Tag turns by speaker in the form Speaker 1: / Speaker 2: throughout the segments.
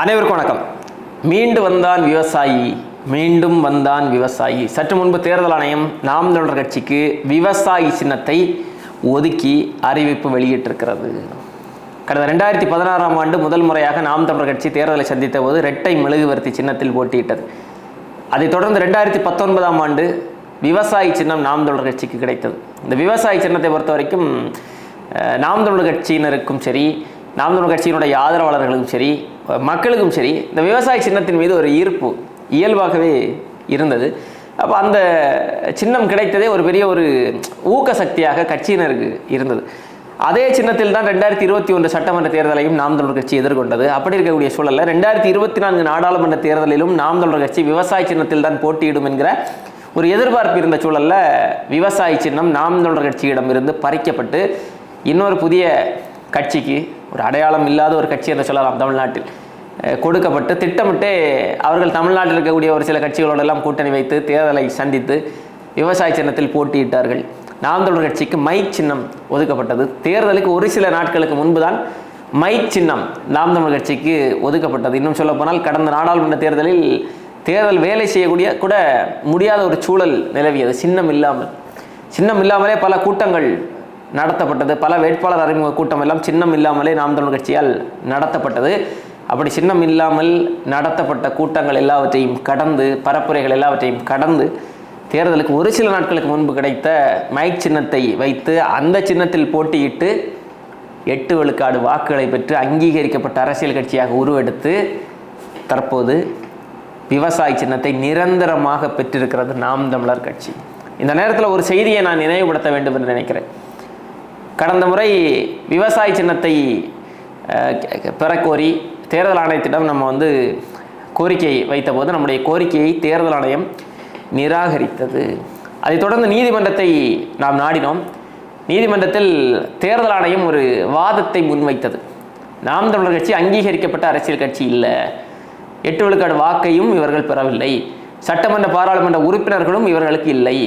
Speaker 1: அனைவருக்கும் வணக்கம். மீண்டு வந்தான் விவசாயி மீண்டும் வந்தான் விவசாயி. சற்று முன்பு தேர்தல் ஆணையம் நாம் தமிழர் கட்சிக்கு விவசாயி சின்னத்தை ஒதுக்கி அறிவிப்பு வெளியிட்டிருக்கிறது. கடந்த ரெண்டாயிரத்தி பதினாறாம் ஆண்டு முதல் முறையாக நாம் தமிழர் கட்சி தேர்தலை சந்தித்த போது இரட்டை மெழுகுவர்த்தி சின்னத்தில் போட்டியிட்டது. அதைத் தொடர்ந்து ரெண்டாயிரத்தி பத்தொன்பதாம் ஆண்டு விவசாயி சின்னம் நாம் தமிழர் கட்சிக்கு கிடைத்தது. இந்த விவசாயி சின்னத்தை பொறுத்த வரைக்கும் நாம் தமிழர் கட்சியினருக்கும் சரி நாம் தமிழர் கட்சியினுடைய ஆதரவாளர்களுக்கும் சரி மக்களுக்கும் சரி இந்த விவசாய சின்னத்தின் மீது ஒரு ஈர்ப்பு இயல்பாகவே இருந்தது. அப்போ அந்த சின்னம் கிடைத்ததே ஒரு பெரிய ஒரு ஊக்க சக்தியாக கட்சியினருக்கு இருந்தது. அதே சின்னத்தில் தான் ரெண்டாயிரத்தி இருபத்தி ஒன்று சட்டமன்ற தேர்தலையும் நாம் தமிழர் கட்சி எதிர்கொண்டது. அப்படி இருக்கக்கூடிய சூழலில் ரெண்டாயிரத்தி இருபத்தி நான்கு நாடாளுமன்ற தேர்தலிலும் நாம் தமிழர் கட்சி விவசாய சின்னத்தில் தான் போட்டியிடும் என்கிற ஒரு எதிர்பார்ப்பு இருந்த சூழலில் விவசாய சின்னம் நாம் தமிழர் கட்சியிடமிருந்து பறிக்கப்பட்டு இன்னொரு புதிய கட்சிக்கு ஒரு அடையாளம் இல்லாத ஒரு கட்சி என்று சொல்லலாம் தமிழ்நாட்டில். கொடுக்கப்பட்டு திட்டமிட்டு அவர்கள் தமிழ்நாட்டில் இருக்கக்கூடிய ஒரு சில கட்சிகளோடெல்லாம் கூட்டணி வைத்து தேர்தலை சந்தித்து விவசாய சின்னத்தில் போட்டியிட்டார்கள். நாம் தமிழர் கட்சிக்கு மைக் சின்னம் ஒதுக்கப்பட்டது. தேர்தலுக்கு ஒரு சில நாட்களுக்கு முன்பு தான் மைக் சின்னம் நாம் தமிழர் கட்சிக்கு ஒதுக்கப்பட்டது. இன்னும் சொல்லப்போனால் கடந்த நாடாளுமன்ற தேர்தலில் தேர்தல் வேலை செய்யக்கூடிய கூட முடியாத ஒரு சூழல் நிலவியது. சின்னம் இல்லாமல். சின்னம் இல்லாமலே பல கூட்டங்கள் நடத்தப்பட்டது. பல வேட்பாளர் அறிமுக கூட்டம் எல்லாம் சின்னம் இல்லாமலே நாம் தமிழ் கட்சியால் நடத்தப்பட்டது. அப்படி சின்னம் இல்லாமல் நடத்தப்பட்ட கூட்டங்கள் எல்லாவற்றையும் கடந்து பரப்புரைகள் எல்லாவற்றையும் கடந்து தேர்தலுக்கு ஒரு சில நாட்களுக்கு முன்பு கிடைத்த மைக் சின்னத்தை வைத்து அந்த சின்னத்தில் போட்டியிட்டு எட்டு விழுக்காடு வாக்குகளை பெற்று அங்கீகரிக்கப்பட்ட அரசியல் கட்சியாக உருவெடுத்து தற்போது விவசாய சின்னத்தை நிரந்தரமாக பெற்றிருக்கிறது நாம் தமிழர் கட்சி. இந்த நேரத்தில் ஒரு செய்தியை நான் நினைவுபடுத்த வேண்டும் என்று நினைக்கிறேன். கடந்த முறை விவசாய சின்னத்தை பெறக்கோரி தேர்தல் ஆணையத்திடம் நம்ம வந்து கோரிக்கை வைத்தபோது நம்முடைய கோரிக்கையை தேர்தல் ஆணையம் நிராகரித்தது. அதைத் தொடர்ந்து நீதிமன்றத்தை நாம் நாடினோம். நீதிமன்றத்தில் தேர்தல் ஆணையம் ஒரு வாதத்தை முன்வைத்தது. நாம் தமிழர் கட்சி அங்கீகரிக்கப்பட்ட அரசியல் கட்சி இல்லை. எட்டு விழுக்காடு வாக்கையும் இவர்கள் பெறவில்லை. சட்டமன்ற பாராளுமன்ற உறுப்பினர்களும் இவர்களுக்கு இல்லை.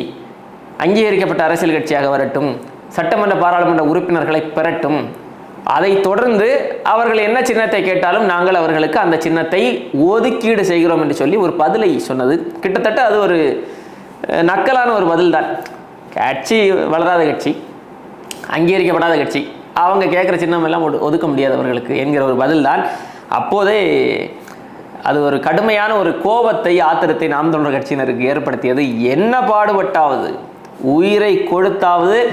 Speaker 1: அங்கீகரிக்கப்பட்ட அரசியல் கட்சியாக வரட்டும். சட்டமன்ற பாராளுமன்ற உறுப்பினர்களை பெறட்டும். அதை தொடர்ந்து அவர்கள் என்ன சின்னத்தை கேட்டாலும் நாங்கள் அவர்களுக்கு அந்த சின்னத்தை ஒதுக்கீடு செய்கிறோம் என்று சொல்லி ஒரு பதிலை சொன்னது. கிட்டத்தட்ட அது ஒரு நக்கலான ஒரு பதில்தான். கட்சி வளராத கட்சி அங்கீகரிக்கப்படாத கட்சி அவங்க கேட்குற சின்னம் எல்லாம் ஒடு- ஒதுக்க முடியாதவர்களுக்கு என்கிற ஒரு பதில்தான். அப்போதே அது ஒரு கடுமையான ஒரு கோபத்தை ஆத்திரத்தை நாம் தொண்டர் கட்சியினருக்கு ஏற்படுத்தியது. என்ன பாடுபட்டாவது? உயிரை கொடுத்தாவது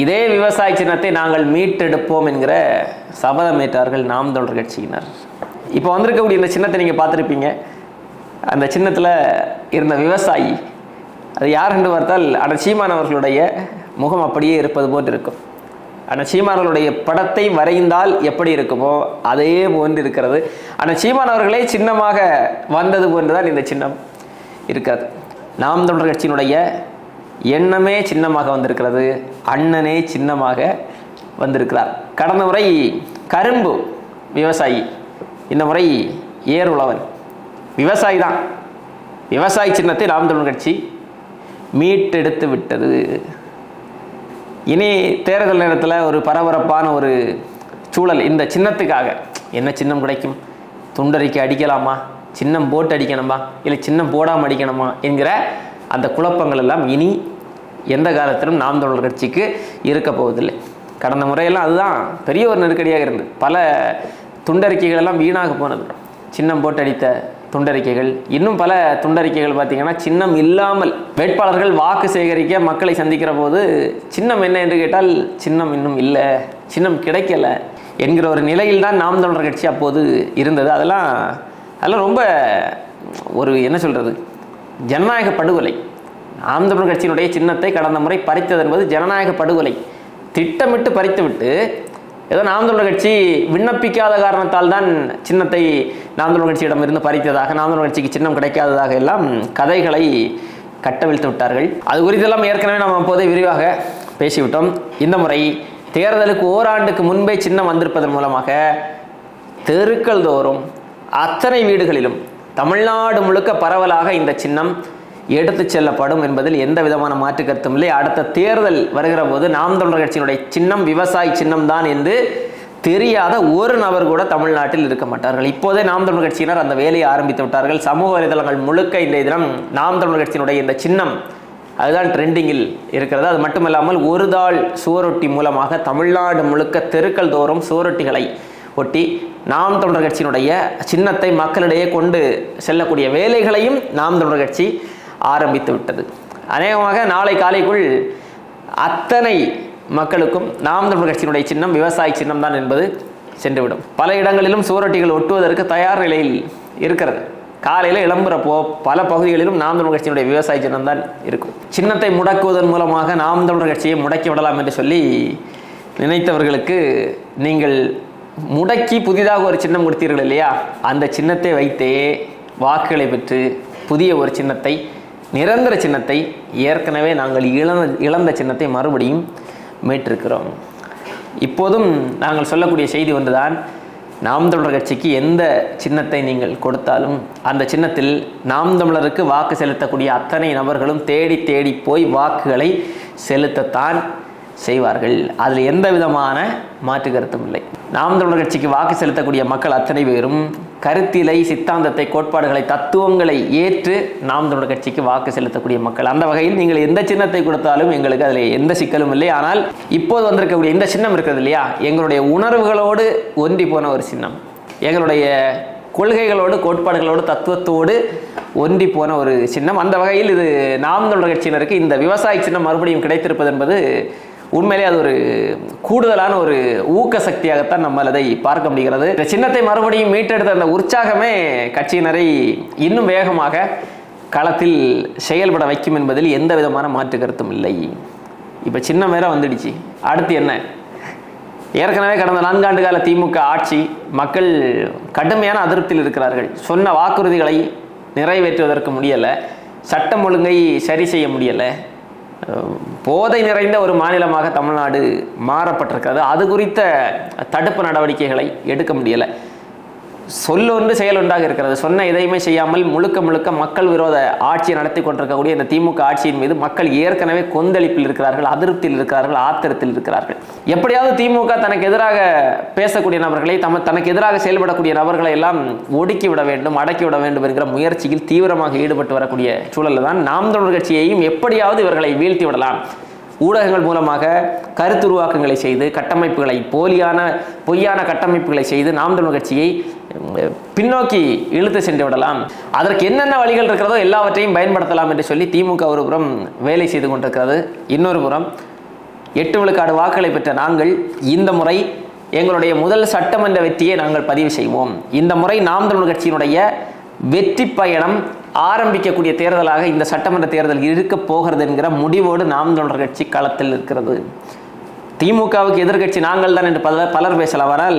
Speaker 1: இதே விவசாய சின்னத்தை நாங்கள் மீட்டெடுப்போம் என்கிற சபதமேற்றார்கள் நாம் தொடர் கட்சியினர். இப்போ வந்திருக்கக்கூடிய இந்த சின்னத்தை நீங்கள் பார்த்துருப்பீங்க. அந்த சின்னத்தில் இருந்த விவசாயி அது யார் என்று பார்த்தால் அண்ணன் சீமான் அவர்களுடைய முகம் அப்படியே இருப்பது போன்று இருக்கும். அண்ணன் சீமானவர்களுடைய படத்தை வரைந்தால் எப்படி இருக்குமோ அதே போன்று இருக்கிறது. ஆனால் சீமான் அவர்களே சின்னமாக வந்தது போன்றுதான் இந்த சின்னம் இருக்கிறது நாம் தமிழர் கட்சியினுடைய எண்ணமே சின்னமாக வந்திருக்கிறது. அண்ணனே சின்னமாக வந்திருக்கிறார். கடந்த முறை கரும்பு விவசாயி இந்த முறை ஏர் உழவன் விவசாயி தான். விவசாய சின்னத்தை நாம் தமிழ் கட்சி மீட்டெடுத்து விட்டது. இனி தேர்தல் நேரத்தில் ஒரு பரபரப்பான ஒரு சூழல் இந்த சின்னத்துக்காக. என்ன சின்னம் கிடைக்கும்? துண்டறிக்கை அடிக்கலாமா? சின்னம் போட்டு அடிக்கணுமா? இல்லை சின்னம் போடாமல் அடிக்கணுமா? என்கிற அந்த குழப்பங்கள் எல்லாம் இனி எந்த காலத்திலும் நாம் தமிழர் கட்சிக்கு இருக்க போவதில்லை. கடந்த முறையெல்லாம் அதுதான் பெரிய ஒரு நெருக்கடியாக இருந்தது. பல துண்டறிக்கைகள் எல்லாம் வீணாக போனது. சின்னம் போட்டு அடித்த துண்டறிக்கைகள் இன்னும் பல துண்டறிக்கைகள் பார்த்திங்கன்னா சின்னம் இல்லாமல் வேட்பாளர்கள் வாக்கு சேகரிக்க மக்களை சந்திக்கிற போது சின்னம் என்ன என்று கேட்டால் சின்னம் இன்னும் இல்லை சின்னம் கிடைக்கல என்கிற ஒரு நிலையில் தான் நாம் தமிழர் கட்சி அப்போது இருந்தது. அதெல்லாம் அதெல்லாம் ரொம்ப ஒரு என்ன சொல்கிறது ஜனநாயக படுகொலை. நாம் கட்சியினுடைய சின்னத்தை கடந்த முறை பறித்தது என்பது ஜனநாயக படுகொலை. திட்டமிட்டு பறித்துவிட்டு ஏதோ நாம் தமிழர் கட்சி விண்ணப்பிக்காத காரணத்தால் தான் சின்னத்தை நாம் தமிழர் கட்சியிடம் இருந்து பறித்ததாக நாம் தமிழர் கட்சிக்கு சின்னம் கிடைக்காததாக எல்லாம் கதைகளை கட்டவிழ்த்து விட்டார்கள். அது குறித்தெல்லாம் ஏற்கனவே நாம் அப்போதே விரிவாக பேசிவிட்டோம். இந்த முறை தேர்தலுக்கு ஓராண்டுக்கு முன்பே சின்னம் வந்திருப்பதன் மூலமாக தெருக்கள் தோறும் அத்தனை வீடுகளிலும் தமிழ்நாடு முழுக்க பரவலாக இந்த சின்னம் எடுத்துச் செல்லப்படும் என்பதில் எந்த விதமான மாற்று கருத்தும் இல்லை. அடுத்த தேர்தல் வருகிற போது நாம் தமிழர் கட்சியினுடைய சின்னம் விவசாய சின்னம் தான் என்று தெரியாத ஒரு நபர் கூட தமிழ்நாட்டில் இருக்க மாட்டார்கள். இப்போதே நாம் தமிழ் கட்சியினர் அந்த வேலையை ஆரம்பித்து விட்டார்கள். சமூக வலைதளங்கள் முழுக்க இந்த தினம் நாம் தமிழ் கட்சியினுடைய இந்த சின்னம் அதுதான் ட்ரெண்டிங்கில் இருக்கிறது. அது மட்டுமல்லாமல் ஒரு தாள் சுவரொட்டி மூலமாக தமிழ்நாடு முழுக்க தெருக்கள் தோறும் சுவரொட்டிகளை ஒட்டி நாம் தமிழர் கட்சியினுடைய சின்னத்தை மக்களிடையே கொண்டு செல்லக்கூடிய வேலைகளையும் நாம் தமிழர் கட்சி ஆரம்பித்து விட்டது. அநேகமாக நாளை காலைக்குள் அத்தனை மக்களுக்கும் நாம் தமிழ் கட்சியினுடைய சின்னம் விவசாய சின்னம் தான் என்பது சென்றுவிடும். பல இடங்களிலும் சுவரொட்டிகள் ஒட்டுவதற்கு தயார் நிலையில் இருக்கிறது. காலையில் இளம்புறப்போ பல பகுதிகளிலும் நாம் தமிழ் கட்சியினுடைய விவசாய சின்னம் தான் இருக்கும். சின்னத்தை முடக்குவதன் மூலமாக நாம் தமிழர் கட்சியை முடக்கி விடலாம் என்று சொல்லி நினைத்தவர்களுக்கு நீங்கள் முடக்கி புதிதாக ஒரு சின்னம் கொடுத்தீர்கள் இல்லையா? அந்த சின்னத்தை வைத்தே வாக்குகளை பெற்று புதிய ஒரு சின்னத்தை நிரந்தர சின்னத்தை ஏற்கனவே நாங்கள் இழந்த இழந்த சின்னத்தை மறுபடியும் மீட்டிருக்கிறோம். இப்போதும் நாங்கள் சொல்லக்கூடிய செய்தி ஒன்றுதான் நாம் தமிழர் கட்சிக்கு எந்த சின்னத்தை நீங்கள் கொடுத்தாலும் அந்த சின்னத்தில் நாம் தமிழருக்கு வாக்கு செலுத்தக்கூடிய அத்தனை நபர்களும் தேடி தேடி போய் வாக்குகளை செலுத்தத்தான் செய்வார்கள். அதில் எந்த விதமான மாற்று கருத்தும் இல்லை. நாம் தமிழர் கட்சிக்கு வாக்கு செலுத்தக்கூடிய மக்கள் அத்தனை பேரும் கருத்திலை சித்தாந்தத்தை கோட்பாடுகளை தத்துவங்களை ஏற்று நாம் தமிழர் கட்சிக்கு வாக்கு செலுத்தக்கூடிய மக்கள். அந்த வகையில் நீங்கள் எந்த சின்னத்தை கொடுத்தாலும் எங்களுக்கு அதில் எந்த சிக்கலும் இல்லை. ஆனால் இப்போது வந்திருக்கக்கூடிய இந்த சின்னம் இருக்கிறது இல்லையா? எங்களுடைய உணர்வுகளோடு ஒன்றி போன ஒரு சின்னம். எங்களுடைய கொள்கைகளோடு கோட்பாடுகளோடு தத்துவத்தோடு ஒன்றி போன ஒரு சின்னம். அந்த வகையில் இது நாம் தமிழர் கட்சியினருக்கு இந்த விவசாய சின்னம் மறுபடியும் கிடைத்திருப்பது என்பது உண்மையிலே அது ஒரு கூடுதலான ஒரு ஊக்க சக்தியாகத்தான் நம்மால் அதை பார்க்க முடிகிறது. இந்த சின்னத்தை மறுபடியும் மீட்டெடுத்த அந்த உற்சாகமே கட்சியினரை இன்னும் வேகமாக களத்தில் செயல்பட வைக்கும் என்பதில் எந்த விதமான மாற்று கருத்தும் இல்லை. இப்போ சின்னம் வேற வந்துடுச்சு. அடுத்து என்ன? ஏற்கனவே கடந்த நான்காண்டு கால திமுக ஆட்சி மக்கள் கடுமையான அதிருப்தியில் இருக்கிறார்கள். சொன்ன வாக்குறுதிகளை நிறைவேற்றுவதற்கு முடியலை. சட்டம் ஒழுங்கை சரி செய்ய முடியலை. போதை நிறைந்த ஒரு மாநிலமாக தமிழ்நாடு மாறப்பட்டிருக்கிறது. அது குறித்த தடுப்பு நடவடிக்கைகளை எடுக்க முடியலை. சொல் ஒன்று செயல் ஒன்றாக இருக்கிறது. சொன்ன எதையுமே செய்யாமல் முழுக்க முழுக்க மக்கள் விரோத ஆட்சியை நடத்தி கொண்டிருக்கக்கூடிய இந்த திமுக ஆட்சியின் மீது மக்கள் ஏற்கனவே கொந்தளிப்பில் இருக்கிறார்கள் அதிருப்தியில் இருக்கிறார்கள் ஆத்திரத்தில் இருக்கிறார்கள். எப்படியாவது திமுக தனக்கு எதிராக பேசக்கூடிய நபர்களை தம தனக்கு எதிராக செயல்படக்கூடிய நபர்களை எல்லாம் ஒடுக்கி விட வேண்டும் அடக்கி விட வேண்டும் என்கிற முயற்சியில் தீவிரமாக ஈடுபட்டு வரக்கூடிய சூழலில் தான் நாம் தமிழர் கட்சியையும் எப்படியாவது இவர்களை வீழ்த்தி விடலாம். ஊடகங்கள் மூலமாக கருத்துருவாக்கங்களை செய்து கட்டமைப்புகளை போலியான பொய்யான கட்டமைப்புகளை செய்து நாம் தமிழ் கட்சியை பின்னோக்கி இழுத்து சென்று விடலாம். அதற்கு என்னென்ன வழிகள் இருக்கிறதோ எல்லாவற்றையும் பயன்படுத்தலாம் என்று சொல்லி திமுக ஒரு புறம் வேலை செய்து கொண்டிருக்கிறது. இன்னொரு புறம் எட்டு விழுக்காடு வாக்குகளை பெற்ற நாங்கள் இந்த முறை எங்களுடைய முதல் சட்டமன்ற வெற்றியை நாங்கள் பதிவு செய்வோம். இந்த முறை நாம் தமிழ் கட்சியினுடைய வெற்றி பயணம் ஆரம்பிக்கக்கூடிய தேர்தலாக இந்த சட்டமன்ற தேர்தல் இருக்க போகிறது என்கிற முடிவோடு நாம் தமிழர் கட்சி களத்தில் இருக்கிறது. திமுகவுக்கு எதிர்க்கட்சி நாங்கள் தான் என்று பல பலர் பேசலாம். ஆனால்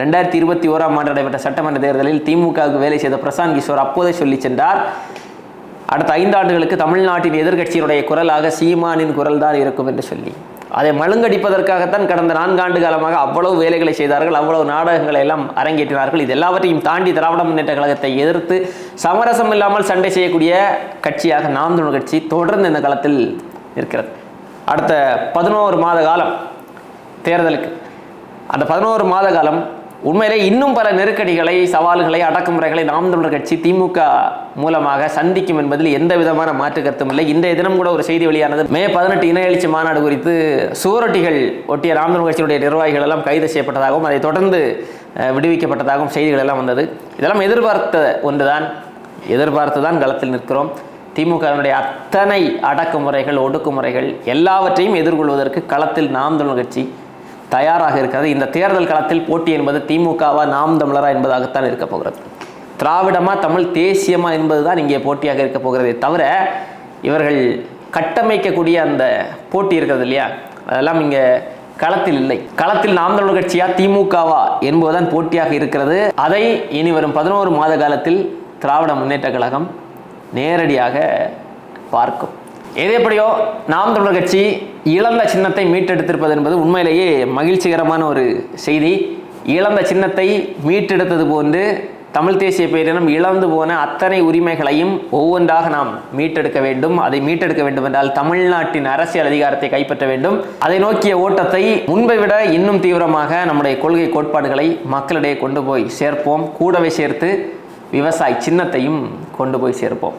Speaker 1: ரெண்டாயிரத்தி இருபத்தி ஓராம் ஆண்டு நடைபெற்ற சட்டமன்ற தேர்தலில் திமுகவுக்கு வேலை செய்த பிரசாந்த் கிஷோர் அப்போதே சொல்லி சென்றார். அடுத்த ஐந்தாண்டுகளுக்கு தமிழ்நாட்டின் எதிர்கட்சியினுடைய குரலாக சீமானின் குரல் தான் இருக்கும் என்று சொல்லி. அதை மழுங்கடிப்பதற்காகத்தான் கடந்த நான்காண்டு காலமாக அவ்வளவு வேலைகளை செய்தார்கள். அவ்வளவு நாடகங்களை எல்லாம் அரங்கேற்றினார்கள். இது எல்லாவற்றையும் தாண்டி திராவிட முன்னேற்ற கழகத்தை எதிர்த்து சமரசம் இல்லாமல் சண்டை செய்யக்கூடிய கட்சியாக நாம் தமிழ் கட்சி தொடர்ந்து இந்த காலத்தில் இருக்கிறது. அடுத்த பதினோரு மாத காலம் தேர்தலுக்கு. அந்த பதினோரு மாத காலம் உண்மையிலே இன்னும் பல நெருக்கடிகளை சவால்களை அடக்குமுறைகளை நாம் தமிழர் கட்சி திமுக மூலமாக சந்திக்கும் என்பதில் எந்த விதமான மாற்று கருத்தும் இல்லை. இன்றைய தினம் கூட ஒரு செய்தி வெளியானது மே பதினெட்டு இன எழுச்சி மாநாடு குறித்து சுவரொட்டிகள் ஒட்டிய நாம் தமிழர் கட்சியினுடைய நிர்வாகிகள் எல்லாம் கைது செய்யப்பட்டதாகவும் அதை தொடர்ந்து விடுவிக்கப்பட்டதாகவும் செய்திகள் எல்லாம் வந்தது. இதெல்லாம் எதிர்பார்த்த ஒன்றுதான். எதிர்பார்த்து தான் களத்தில் நிற்கிறோம். திமுகவினுடைய அத்தனை அடக்குமுறைகள் ஒடுக்குமுறைகள் எல்லாவற்றையும் எதிர்கொள்வதற்கு களத்தில் நாம் தமிழர் கட்சி தயாராக இருக்கிறது. இந்த தேர்தல் களத்தில் போட்டி என்பது திமுகவா நாம் தமிழரா என்பதாகத்தான் இருக்க போகிறது. திராவிடமா தமிழ் தேசியமா என்பதுதான் இங்கே போட்டியாக இருக்க போகிறதே. தவிர இவர்கள் கட்டமைக்கக்கூடிய அந்த போட்டி இருக்கிறது இல்லையா? அதெல்லாம் இங்கே களத்தில் இல்லை. களத்தில் நாம் தமிழர் கட்சியா திமுகவா என்பதுதான் போட்டியாக இருக்கிறது. அதை இனி வரும் பதினோரு மாத காலத்தில் திராவிட முன்னேற்ற கழகம் நேரடியாக பார்க்கும். எது எப்படியோ நாம் தமிழர் கட்சி இழந்த சின்னத்தை மீட்டெடுத்திருப்பது என்பது உண்மையிலேயே மகிழ்ச்சிகரமான ஒரு செய்தி. இழந்த சின்னத்தை மீட்டெடுத்தது போன்று தமிழ் தேசிய பேரினம் இழந்து போன அத்தனை உரிமைகளையும் ஒவ்வொன்றாக நாம் மீட்டெடுக்க வேண்டும். அதை மீட்டெடுக்க வேண்டும் என்றால் தமிழ்நாட்டின் அரசியல் அதிகாரத்தை கைப்பற்ற வேண்டும். அதை நோக்கிய ஓட்டத்தை முன்பை விட இன்னும் தீவிரமாக நம்முடைய கொள்கை கோட்பாடுகளை மக்களிடையே கொண்டு போய் சேர்ப்போம். கூடவே சேர்த்து விவசாய சின்னத்தையும் கொண்டு போய் சேர்ப்போம்.